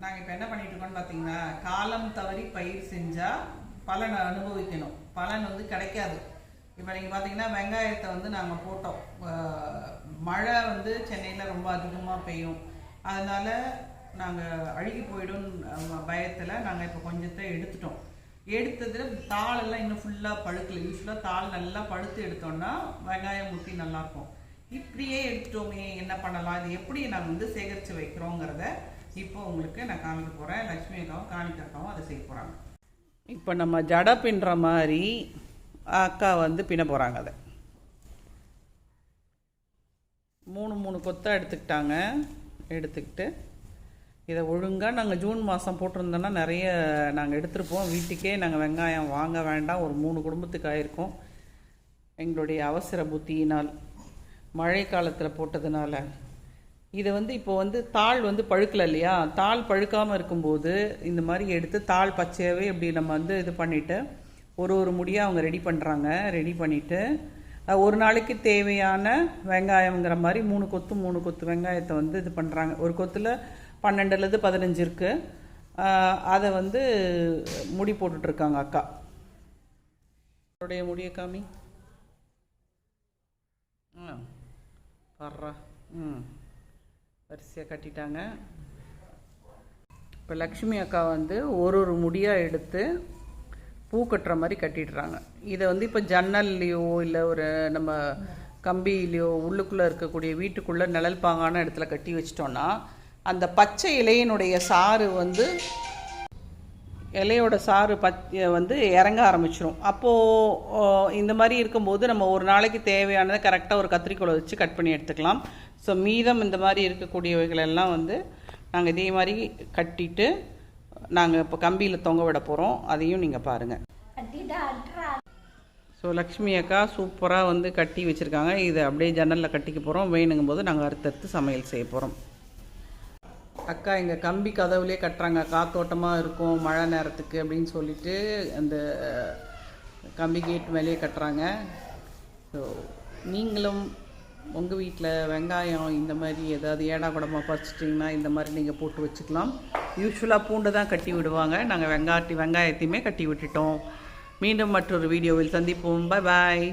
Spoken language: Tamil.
நாங்கள் இப்போ என்ன பண்ணிட்டு இருக்கோம்னு பார்த்தீங்கன்னா காலம் தவறி பயிர் செஞ்சால் பலனை அனுபவிக்கணும். பலன் வந்து கிடைக்காது. இப்போ நீங்கள் பார்த்தீங்கன்னா வெங்காயத்தை வந்து நாங்கள் போட்டோம். மழை வந்து சென்னையில் ரொம்ப அதிகமாக பெய்யும். அதனால நாங்கள் அழுகி போயிடும் பயத்தில் நாங்கள் இப்போ கொஞ்சத்தை எடுத்துட்டோம். எடுத்தது தாளெல்லாம் இன்னும் ஃபுல்லாக பழுக்கல. யூஸ்ஃபுல்லாக தாள் நல்லா பழுத்து எடுத்தோம்னா வெங்காயம் முட்டி நல்லாயிருக்கும் இப்படியே எடுத்துட்டோமே என்ன பண்ணலாம்? இது எப்படி நாங்கள் வந்து சேகரித்து வைக்கிறோங்கிறத இப்போ உங்களுக்கு நான் காமிக்க போகிறேன் லக்ஷ்மி அக்காவும் காணிக்க அக்காவும் அதை செய்ய போகிறாங்க இப்போ நம்ம ஜடை பின்னுற மாதிரி அக்கா வந்து பின்ன போகிறாங்க அதை. மூணு மூணு கொத்தா எடுத்துக்கிட்டாங்க. எடுத்துக்கிட்டு இதை ஒழுங்காக நாங்கள் ஜூன் மாதம் போட்டிருந்தோன்னா நிறைய நாங்கள் எடுத்துருப்போம். வீட்டுக்கே நாங்கள் வெங்காயம் வாங்க வேண்டாம். ஒரு மூணு குடும்பத்துக்கு ஆயிருக்கோம். எங்களுடைய அவசர புத்தியினால் மழை காலத்தில் போட்டதுனால இதை வந்து இப்போ வந்து தாள் வந்து பழுக்கல இல்லையா? தாள் பழுக்காமல் இருக்கும்போது இந்த மாதிரி எடுத்து தாள் பச்சையாகவே இப்படி நம்ம வந்து இது பண்ணிவிட்டு ஒரு ஒரு முடியாக அவங்க ரெடி பண்ணுறாங்க ரெடி பண்ணிவிட்டு ஒரு நாளைக்கு தேவையான வெங்காயம்ங்கிற மாதிரி மூணு கொத்து மூணு கொத்து வெங்காயத்தை வந்து இது பண்ணுறாங்க ஒரு கொத்தில் பன்னெண்டுலேருந்து பதினஞ்சு இருக்குது அதை வந்து முடி போட்டுட்ருக்காங்க அக்கா. அவருடைய முடிய காமி. ஆ பர்றா. ம். வரிசையாக கட்டிட்டாங்க. இப்போ லக்ஷ்மி அக்கா வந்து ஒரு ஒரு முடியாக எடுத்து பூ கட்டுற மாதிரி கட்டிடுறாங்க. இதை வந்து இப்போ ஜன்னல்லையோ இல்லை ஒரு நம்ம கம்பியிலையோ உள்ளுக்குள்ளே இருக்கக்கூடிய வீட்டுக்குள்ளே நிழல் பாங்கான இடத்துல கட்டி வச்சிட்டோன்னா அந்த பச்சை இலையினுடைய சாறு வந்து இலையோட சாறு பத் வந்து இறங்க ஆரம்பிச்சிரும். அப்போது இந்த மாதிரி இருக்கும்போது நம்ம ஒரு நாளைக்கு தேவையானதை கரெக்டாக ஒரு கத்திரிக்கோலை வச்சு கட் பண்ணி எடுத்துக்கலாம். ஸோ மீதம் இந்த மாதிரி இருக்கக்கூடியவைகள் எல்லாம் வந்து நாங்கள் இதே மாதிரி கட்டிட்டு நாங்கள் இப்போ கம்பியில் தொங்க விட போகிறோம் அதையும் நீங்கள் பாருங்கள் ஸோ லக்ஷ்மி அக்கா சூப்பராக வந்து கட்டி வச்சுருக்காங்க. இதை அப்படியே ஜன்னலில் கட்டிக்க போகிறோம் வேணுங்கும் போது நாங்கள் அறுத்தறுத்து சமையல் செய்ய போகிறோம் அக்கா எங்கள் கம்பி கதவுலேயே கட்டுறாங்க. காத்தோட்டமாக இருக்கும் மழை நேரத்துக்கு அப்படின்னு சொல்லிட்டு அந்த கம்பி கேட் மேலேயே கட்டுறாங்க. ஸோ நீங்களும் உங்கள் வீட்டில் வெங்காயம் இந்த மாதிரி ஏதாவது ஏடா குடமாக பறிச்சிட்டிங்கன்னா இந்த மாதிரி நீங்கள் போட்டு வச்சுக்கலாம். யூஸ்வலாக பூண்டு தான் கட்டி விடுவாங்க. நாங்கள் வெங்காட்டி வெங்காயத்தையுமே கட்டி விட்டுட்டோம். மீண்டும் மற்றொரு வீடியோவில் சந்திப்போம். பாய் பாய்